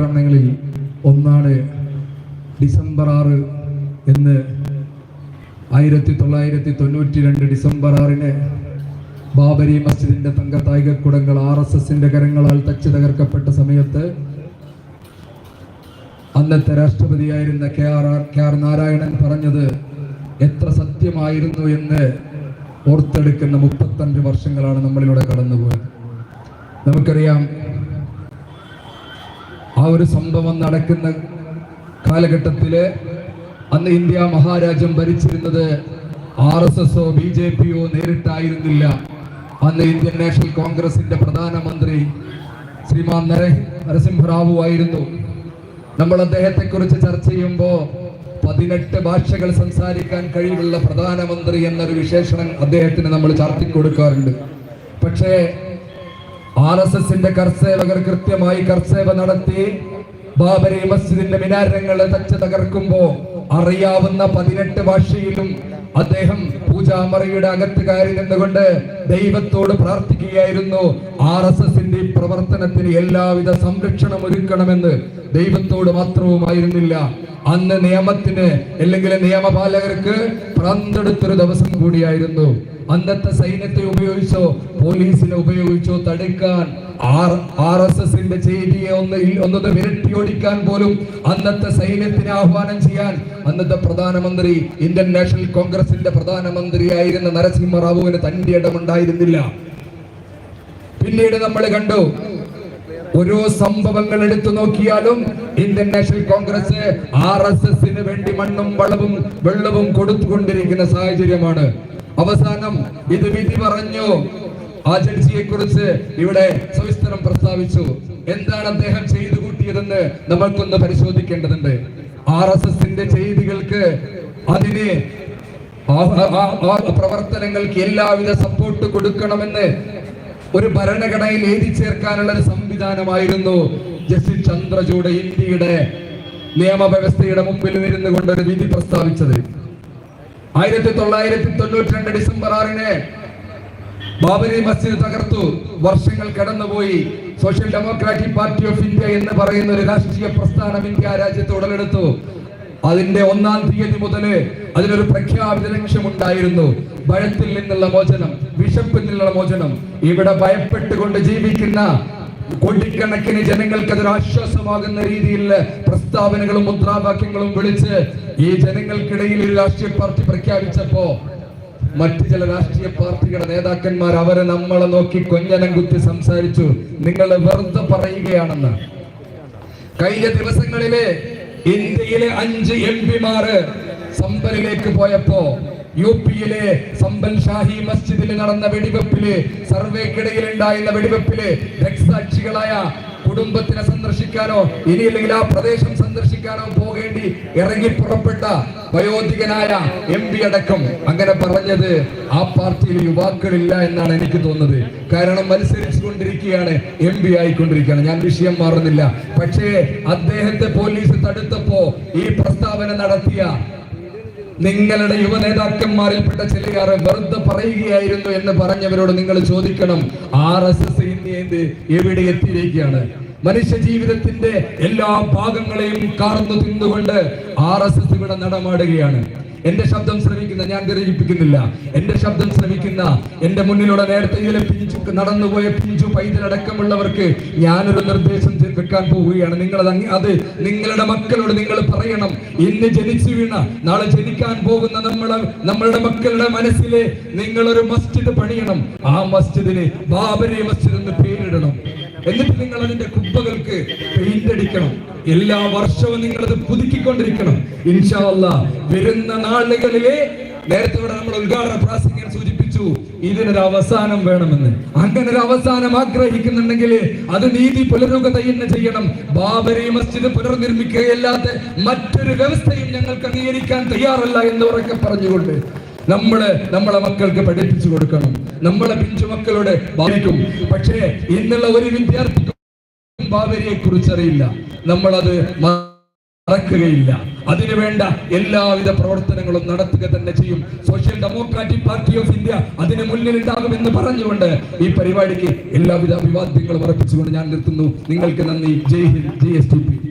ആക്രമണങ്ങളിൽ ഒന്നാണ് ഡിസംബർ ആറ് എന്ന് ആയിരത്തി തൊള്ളായിരത്തി തൊണ്ണൂറ്റി രണ്ട് ഡിസംബർ ആറിന് ബാബരി മസ്ജിദിന്റെ തങ്കത്തായിക കുടങ്ങൾ ആർ എസ് എസിന്റെ കരങ്ങളാൽ തച്ചു തകർക്കപ്പെട്ട സമയത്ത് അന്നത്തെ രാഷ്ട്രപതിയായിരുന്ന K R R K R Narayanan പറഞ്ഞത് എത്ര സത്യമായിരുന്നു എന്ന് ഓർത്തെടുക്കുന്ന മുപ്പത്തഞ്ച് വർഷങ്ങളാണ് നമ്മളിലൂടെ കടന്നുപോയത്. നമുക്കറിയാം ആ ഒരു സംഭവം നടക്കുന്ന കാലഘട്ടത്തിൽ അന്ന് ഇന്ത്യ മഹാരാജ്യം ഭരിച്ചിരുന്നത് ആർ എസ് എസോ ബി ജെ പിയോ നേരിട്ടായിരുന്നില്ല. അന്ന് ഇന്ത്യൻ നാഷണൽ കോൺഗ്രസിന്റെ പ്രധാനമന്ത്രി ശ്രീമാൻ നര നരസിംഹറാവു ആയിരുന്നു. നമ്മൾ അദ്ദേഹത്തെ കുറിച്ച് ചർച്ച ചെയ്യുമ്പോൾ പതിനെട്ട് ഭാഷകൾ സംസാരിക്കാൻ കഴിവുള്ള പ്രധാനമന്ത്രി എന്നൊരു വിശേഷണം അദ്ദേഹത്തിന് നമ്മൾ ചാർത്തിക്കൊടുക്കാറുണ്ട്. പക്ഷേ ആർ എസ് എസിന്റെ കർസേവകർ കൃത്യമായി കർസേവ നടത്തി ബാബരി മസ്ജിദിന്റെ മിനാരങ്ങൾ തച്ച് തകർക്കുമ്പോ അറിയാവുന്ന പതിനെട്ട് ഭാഷയിലും അദ്ദേഹം പൂജാമറയുടെ അകത്ത് കയറി നിന്നുകൊണ്ട് ദൈവത്തോട് പ്രാർത്ഥിക്കുകയായിരുന്നു. ആർ എസ് എസിന്റെ പ്രവർത്തനത്തിന് എല്ലാവിധ സംരക്ഷണം ഒരുക്കണമെന്ന് ദൈവത്തോട് മാത്രവുമായിരുന്നില്ല. അന്ന് നിയമത്തിന് അല്ലെങ്കിൽ നിയമപാലകർക്ക് പ്രാന്തെടുത്തൊരു ദിവസം കൂടിയായിരുന്നു. അന്നത്തെ സൈന്യത്തെ ഉപയോഗിച്ചോ പോലീസിനെ ഉപയോഗിച്ചോ തടുക്കാൻ. ആർ എസ് എസിന്റെ ചേരിയെ ഒന്ന് ഒന്നത് വിരട്ടിയോടിക്കാൻ പോലും അന്നത്തെ സൈന്യത്തിന് ആഹ്വാനം ചെയ്യാൻ അന്നത്തെ പ്രധാനമന്ത്രി ഇന്ത്യൻ നാഷണൽ കോൺഗ്രസിന്റെ പ്രധാനമന്ത്രിയായിരുന്ന നരസിംഹറാവുവിന് തന്റെ ഇടമുണ്ടായിരുന്നില്ല. പിന്നീട് നമ്മൾ കണ്ടു ഓരോ സംഭവങ്ങൾ എടുത്തു നോക്കിയാലും Indian National Congress R S എസിന് വേണ്ടി മണ്ണും വളവും വെള്ളവും കൊടുത്തുകൊണ്ടിരിക്കുന്ന സാഹചര്യമാണ്. അവസാനം ഇത് വിധി പറഞ്ഞു. ആ ജഡ്ജിയെ കുറിച്ച് ഇവിടെ സവിസ്തരം പ്രസ്താവിച്ചു. എന്താണ് അദ്ദേഹം ചെയ്തു കൂട്ടിയതെന്ന് നമ്മൾക്കൊന്ന് പരിശോധിക്കേണ്ടതുണ്ട്. ആർ എസ് എസിന്റെ ചെയ്തികൾക്ക് അതിന് പ്രവർത്തനങ്ങൾക്ക് എല്ലാവിധ സപ്പോർട്ട് കൊടുക്കണമെന്ന് ഒരു ഭരണഘടനയിൽ എഴുതി ചേർക്കാനുള്ള ഒരു സംവിധാനമായിരുന്നു ജസ്റ്റിസ് ചന്ദ്രചൂഡ് ഇന്ത്യയുടെ നിയമവ്യവസ്ഥയുടെ മുമ്പിൽ ഇരുന്നു കൊണ്ട് ഒരു വിധി പ്രസ്താവിച്ചത്. ആയിരത്തി തൊള്ളായിരത്തി തൊണ്ണൂറ്റി രണ്ട് ഡിസംബർ ആറിന് ബാബരി മസ്ജിദ് തകർത്തു. വർഷങ്ങൾ കടന്നുപോയി. Social democratic party of India എന്ന് പറയുന്ന ഒരു രാഷ്ട്രീയ പ്രസ്ഥാനം ഇന്ത്യ രാജ്യത്ത് ഉടലെടുത്തു. അതിന്റെ ഒന്നാം തീയതി മുതൽ അതിനൊരു പ്രഖ്യാപിത ലക്ഷ്യമുണ്ടായിരുന്നു. ഭയത്തിൽ നിന്നുള്ള മോചനം വിശപ്പിൽ നിന്നുള്ള മോചനം. ഇവിടെ ഭയപ്പെട്ടുകൊണ്ട് ജീവിക്കുന്ന കോടിക്കണക്കിന് ജനങ്ങൾക്ക് അതൊരു ആശ്വാസമാകുന്ന രീതിയിൽ പ്രസ്താവനകളും മുദ്രാവാക്യങ്ങളും വിളിച്ച് ഈ ജനങ്ങൾക്കിടയിൽ ഒരു രാഷ്ട്രീയ പാർട്ടി പ്രഖ്യാപിച്ചപ്പോ മറ്റു ചില രാഷ്ട്രീയ പാർട്ടികളുടെ നേതാക്കന്മാർ അവരെ നമ്മളെ നോക്കി കൊഞ്ഞനം കുത്തി സംസാരിച്ചു. നിങ്ങൾ വെറുതെ പറയുകയാണെന്ന്. കഴിഞ്ഞ ദിവസങ്ങളിലെ ഇന്ത്യയിലെ അഞ്ച് എം പിമാര് സമ്പലിലേക്ക് പോയപ്പോ യു പിയിലെ സമ്പൽ ഷാഹി മസ്ജിദിൽ നടന്ന വെടിവെപ്പിൽ സർവേക്കിടയിൽ ഉണ്ടായിരുന്ന വെടിവെപ്പിൽ രക്തസാക്ഷികളായ കുടുംബത്തിനെ സന്ദർശിക്കാനോ ഇനിയില്ലെങ്കിൽ ആ പ്രദേശം സന്ദർശിക്കാനോ പോകേണ്ടി ഇറങ്ങി പുറപ്പെട്ട വയോധികനായ എം പി അടക്കം അങ്ങനെ പറഞ്ഞത് ആ പാർട്ടിയിൽ യുവാക്കളില്ല എന്നാണ് എനിക്ക് തോന്നുന്നത്. കാരണം മത്സരിച്ചു കൊണ്ടിരിക്കുകയാണ് എം പി ആയിക്കൊണ്ടിരിക്കുകയാണ്. ഞാൻ വിഷയം മാറുന്നില്ല. പക്ഷേ അദ്ദേഹത്തെ പോലീസ് തടുത്തപ്പോ ഈ പ്രസ്താവന നടത്തിയ നിങ്ങളുടെ യുവ നേതാക്കന്മാരിൽപ്പെട്ട ചിലയാറ് വെറുതെ പറയുകയായിരുന്നു എന്ന് പറഞ്ഞവരോട് നിങ്ങൾ ചോദിക്കണം ആർ എസ് എസ് ഇന്ത്യ എവിടെ എത്തിയിരിക്കുകയാണ്? മനുഷ്യ ജീവിതത്തിന്റെ എല്ലാ ഭാഗങ്ങളെയും കാർന്നു തിന്നുകൊണ്ട് ആർ എസ് എസ് ഇവിടെ നടമാടുകയാണ്. എന്റെ ശബ്ദം ശ്രമിക്കുന്ന ഞാൻ ഗ്രഹിപ്പിക്കുന്നില്ല എന്റെ ശബ്ദം ശ്രമിക്കുന്ന എന്റെ മുന്നിലൂടെ നേരത്തെ പിഞ്ചു നടന്നുപോയ പിഞ്ചു പൈതലടക്കമുള്ളവർക്ക് ഞാനൊരു നിർദ്ദേശം വെക്കാൻ പോവുകയാണ്. നിങ്ങൾ അത് അത് നിങ്ങളുടെ മക്കളോട് നിങ്ങൾ പറയണം. ഇന്ന് ജനിച്ചു വീണ നാളെ ജനിക്കാൻ പോകുന്ന നമ്മളെ നമ്മളുടെ മക്കളുടെ മനസ്സിലെ നിങ്ങളൊരു മസ്ജിദ് പണിയണം. ആ മസ്ജിദിന് ബാബരി മസ്ജിദ് എന്ന് പേരിടണം. എന്നിട്ട് നിങ്ങൾ അതിന്റെ കുപ്പകൾക്ക് പെയിന്റ് അടിക്കണം. എല്ലാ വർഷവും നിങ്ങൾ അത് പുതുക്കിക്കൊണ്ടിരിക്കണം. ഇൻഷാല്ല വരുന്ന നാളുകളിലെ നേരത്തെ ഇവിടെ നമ്മൾ ഉദ്ഘാടന പ്രാസംഗികൻ സൂചിപ്പിച്ചു ഇതിനൊരു അവസാനം വേണമെന്ന്. അങ്ങനെ ഒരു അവസാനം ആഗ്രഹിക്കുന്നുണ്ടെങ്കിൽ അത് നീതി പുലരുക തന്നെ ചെയ്യണം. ബാബരി മസ്ജിദ് പുനർനിർമ്മിക്കുകയല്ലാതെ മറ്റൊരു വ്യവസ്ഥയും ഞങ്ങൾക്ക് അംഗീകരിക്കാൻ തയ്യാറല്ല എന്ന് ഉറക്കെ പറഞ്ഞുകൊണ്ട് നമ്മൾ നമ്മളെ മക്കൾക്ക് പഠിപ്പിച്ചു കൊടുക്കണം. നമ്മളെ പിഞ്ചു മക്കളുടെ ബാധിക്കും പക്ഷേ ഇന്നുള്ള ഒരു വിദ്യാർത്ഥിക്കും ബാബരിയെ കുറിച്ചറിയില്ല. നമ്മളത് മറക്കുകയില്ല. അതിനുവേണ്ട എല്ലാവിധ പ്രവർത്തനങ്ങളും നടത്തുക തന്നെ ചെയ്യും. Social democratic party of India അതിന് മുന്നിലുണ്ടാകുമെന്ന് പറഞ്ഞുകൊണ്ട് ഈ പരിപാടിക്ക് എല്ലാവിധ അഭിവാദ്യങ്ങളും അർപ്പിച്ചുകൊണ്ട് ഞാൻ നിർത്തുന്നു. നിങ്ങൾക്ക് നന്ദി. Jai Hind. G S T P.